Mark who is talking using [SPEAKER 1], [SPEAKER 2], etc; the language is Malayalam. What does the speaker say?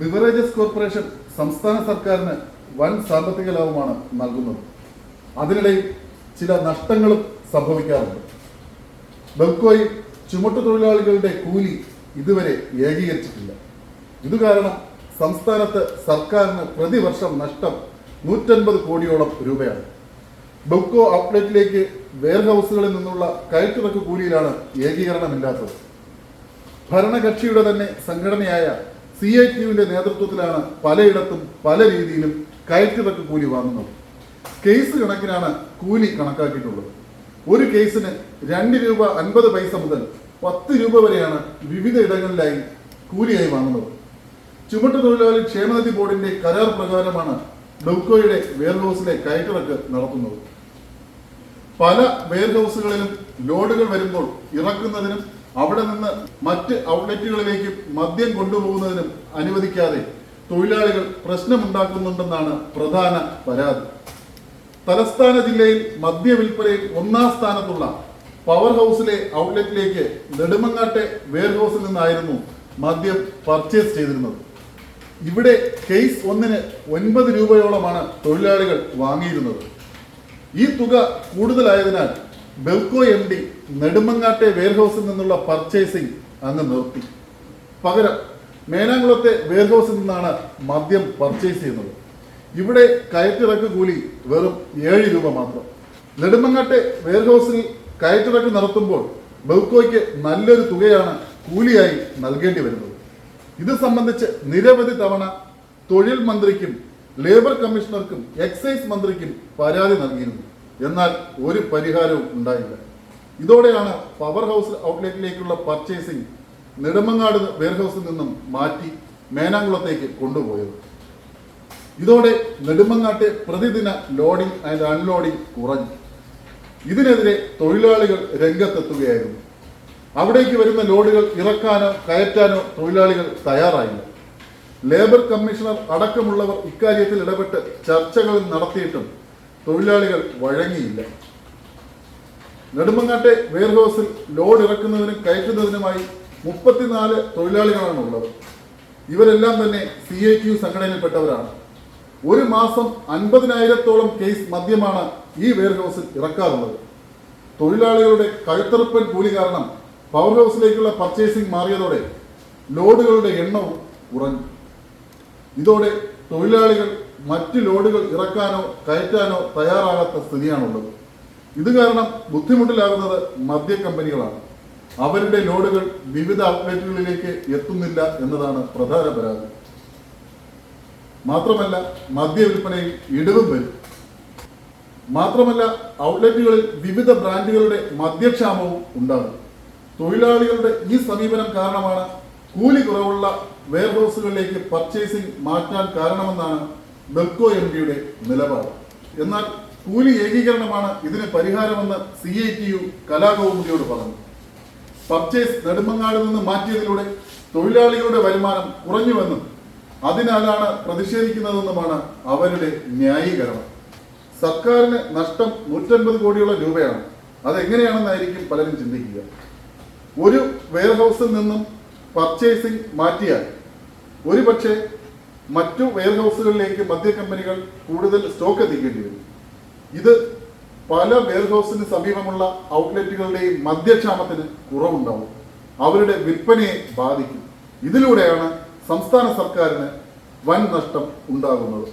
[SPEAKER 1] ബിവറേജസ് കോർപ്പറേഷൻ സംസ്ഥാന സർക്കാരിന് വൻ സാമ്പത്തിക ലാഭമാണ് നൽകുന്നത്. അതിനിടയിൽ ചില നഷ്ടങ്ങളും സംഭവിക്കാറുണ്ട്. ബെൽക്കോയിൽ ചുമട്ടു തൊഴിലാളികളുടെ കൂലി ഇതുവരെ ഏകീകരിച്ചിട്ടില്ല. ഇത് കാരണം സംസ്ഥാനത്ത് സർക്കാരിന് പ്രതിവർഷം നഷ്ടം നൂറ്റൻപത് കോടിയോളം രൂപയാണ്. ബെൽക്കോ ഔട്ട്ലെറ്റിലേക്ക് വെയർ ഹൗസുകളിൽ നിന്നുള്ള കയറ്റിറക്ക് കൂലിയിലാണ് ഏകീകരണമില്ലാത്തത്. ഭരണകക്ഷിയുടെ തന്നെ സംഘടനയായ സി ഐ ടിയുവിന്റെ നേതൃത്വത്തിലാണ് പലയിടത്തും പല രീതിയിലും കയറ്റിറക്ക് കൂലി വാങ്ങുന്നത്. കേസ് കണക്കിനാണ് കൂലി കണക്കാക്കിയിട്ടുള്ളത്. ഒരു കേസിന് രണ്ട് രൂപ അൻപത് പൈസ മുതൽ പത്ത് രൂപ വരെയാണ് വിവിധ ഇടങ്ങളിലായി കൂലിയായി വാങ്ങുന്നത്. ചുമട്ടു തൊഴിലാളി ക്ഷേമനിധി ബോർഡിന്റെ കരാർ പ്രകാരമാണ് ഡൗക്കോയുടെ വെയർഹൌസിലെ കയറ്റിറക്ക് നടത്തുന്നത്. പല വെയർ ഹൗസുകളിലും ലോഡുകൾ വരുമ്പോൾ ഇറക്കുന്നതിനും അവിടെ നിന്ന് മറ്റ് ഔട്ട്ലെറ്റുകളിലേക്ക് മദ്യം കൊണ്ടുപോകുന്നതിനും അനുവദിക്കാതെ തൊഴിലാളികൾ പ്രശ്നമുണ്ടാക്കുന്നുണ്ടെന്നാണ് പ്രധാന പരാതി. തലസ്ഥാന ജില്ലയിൽ മദ്യ വിൽപ്പനയിൽ ഒന്നാം സ്ഥാനത്തുള്ള പവർ ഹൗസിലെ ഔട്ട്ലെറ്റിലേക്ക് നെടുമങ്ങാട്ടെ വെയർ ഹൗസിൽ നിന്നായിരുന്നു മദ്യം പർച്ചേസ് ചെയ്തിരുന്നത്. ഇവിടെ കേസ് ഒന്നിന് ഒൻപത് രൂപയോളമാണ് തൊഴിലാളികൾ വാങ്ങിയിരുന്നത്. ഈ തുക കൂടുതലായതിനാൽ ബെൽക്കോ എം ഡി നെടുമങ്ങാട്ടെ വെയർഹൗസിൽ നിന്നുള്ള പർച്ചേസിംഗ് അങ്ങ് നിർത്തി. പകരം മേനാംകുളത്തെ വെയർഹൗസിൽ നിന്നാണ് മദ്യം പർച്ചേസ് ചെയ്യുന്നത്. ഇവിടെ കയറ്റിറക്ക് കൂലി വെറും ഏഴ് രൂപ മാത്രം. നെടുമങ്ങാട്ടെ വെയർഹൗസിൽ കയറ്റിറക്ക് നടത്തുമ്പോൾ ബെൽക്കോയ്ക്ക് നല്ലൊരു തുകയാണ് കൂലിയായി നൽകേണ്ടി വരുന്നത്. ഇത് സംബന്ധിച്ച് നിരവധി തവണ തൊഴിൽ മന്ത്രിക്കും ലേബർ കമ്മീഷണർക്കും എക്സൈസ് മന്ത്രിക്കും പരാതി നൽകിയിരുന്നു. എന്നാൽ ഒരു പരിഹാരവും ഉണ്ടായില്ല. ഇതോടെയാണ് പവർ ഹൗസ് ഔട്ട്ലെറ്റിലേക്കുള്ള പർച്ചേസിംഗ് നെടുമങ്ങാട് വെയർഹൗസിൽ നിന്നും മാറ്റി മേനാംകുളത്തേക്ക് കൊണ്ടുപോയത്. ഇതോടെ നെടുമങ്ങാട്ടെ പ്രതിദിന ലോഡിംഗ് ആൻഡ് അൺലോഡിംഗ് കുറഞ്ഞു. ഇതിനെതിരെ തൊഴിലാളികൾ രംഗത്തെത്തുകയായിരുന്നു. അവിടേക്ക് വരുന്ന ലോഡുകൾ ഇറക്കാനോ കയറ്റാനോ തൊഴിലാളികൾ തയ്യാറായില്ല. ലേബർ കമ്മീഷണർ അടക്കമുള്ളവർ ഇക്കാര്യത്തിൽ ഇടപെട്ട് ചർച്ചകൾ നടത്തിയിട്ടും തൊഴിലാളികൾ വഴങ്ങിയില്ല. നെടുമങ്ങാട്ടെ വെയർഹൗസിൽ ലോഡ് ഇറക്കുന്നതിനും കയറ്റുന്നതിനുമായി മുപ്പത്തിനാല് തൊഴിലാളികളാണ് ഉള്ളത് ഇവരെല്ലാം തന്നെ സി ഐ ക്യു സംഘടനയിൽപ്പെട്ടവരാണ്. ഒരു മാസം അൻപതിനായിരത്തോളം കേസ് മദ്യമാണ് ഈ വെയർഹൗസിൽ ഇറക്കാറുള്ളത്. തൊഴിലാളികളുടെ കഴുത്തറുപ്പൻ കൂലി കാരണം പവർ ഹൗസിലേക്കുള്ള പർച്ചേസിംഗ് മാറിയതോടെ ലോഡുകളുടെ എണ്ണവും കുറഞ്ഞു. ഇതോടെ തൊഴിലാളികൾ മറ്റ് ലോഡുകൾ ഇറക്കാനോ കയറ്റാനോ തയ്യാറാകാത്ത സ്ഥിതിയാണുള്ളത്. ഇത് കാരണം ബുദ്ധിമുട്ടിലാകുന്നത് മദ്യ കമ്പനികളാണ്. അവരുടെ ലോഡുകൾ വിവിധ ഔട്ട്ലെറ്റുകളിലേക്ക് എത്തുന്നില്ല എന്നതാണ് പ്രധാന പരാതി. മാത്രമല്ല മദ്യ വിൽപ്പനയിൽ ഇടിവും വരും. മാത്രമല്ല ഔട്ട്ലെറ്റുകളിൽ വിവിധ ബ്രാൻഡുകളുടെ മദ്യക്ഷാമവും ഉണ്ടാകും. തൊഴിലാളികളുടെ ഈ സമീപനം കാരണമാണ് കൂലി കുറവുള്ള വെയർഹൗസുകളിലേക്ക് പർച്ചേസിംഗ് മാറ്റാൻ കാരണമെന്നാണ് ബെക്കോ എം ഡിയുടെ നിലപാട്. എന്നാൽ കൂലി ഏകീകരണമാണ് ഇതിന് പരിഹാരമെന്ന് സി ഐ ടി യു കലാകൗമുദിയോട് പറഞ്ഞു. പർച്ചേസ് നെടുമങ്ങാട് നിന്ന് മാറ്റിയതിലൂടെ തൊഴിലാളികളുടെ വരുമാനം കുറഞ്ഞുവെന്നും അതിനാലാണ് പ്രതിഷേധിക്കുന്നതെന്നുമാണ് അവരുടെ ന്യായീകരണം. സർക്കാരിന് നഷ്ടം നൂറ്റൻപത് കോടിയുള്ള രൂപയാണ്. അതെങ്ങനെയാണെന്നായിരിക്കും പലരും ചിന്തിക്കുക. ഒരു വെയർഹൗസിൽ നിന്നും പർച്ചേസിംഗ് മാറ്റിയാൽ ഒരുപക്ഷെ മറ്റു വെയർഹൗസുകളിലേക്ക് മദ്യ കമ്പനികൾ കൂടുതൽ സ്റ്റോക്ക് എത്തിക്കേണ്ടി വരും. ഇത് പല വെയർഹൗസിന് സമീപമുള്ള ഔട്ട്ലെറ്റുകളുടെയും മദ്യക്ഷാമത്തിന് കുറവുണ്ടാവും. അവരുടെ വിൽപ്പനയെ ബാധിക്കും. ഇതിലൂടെയാണ് സംസ്ഥാന സർക്കാരിന് വൻ നഷ്ടം ഉണ്ടാകുന്നത്.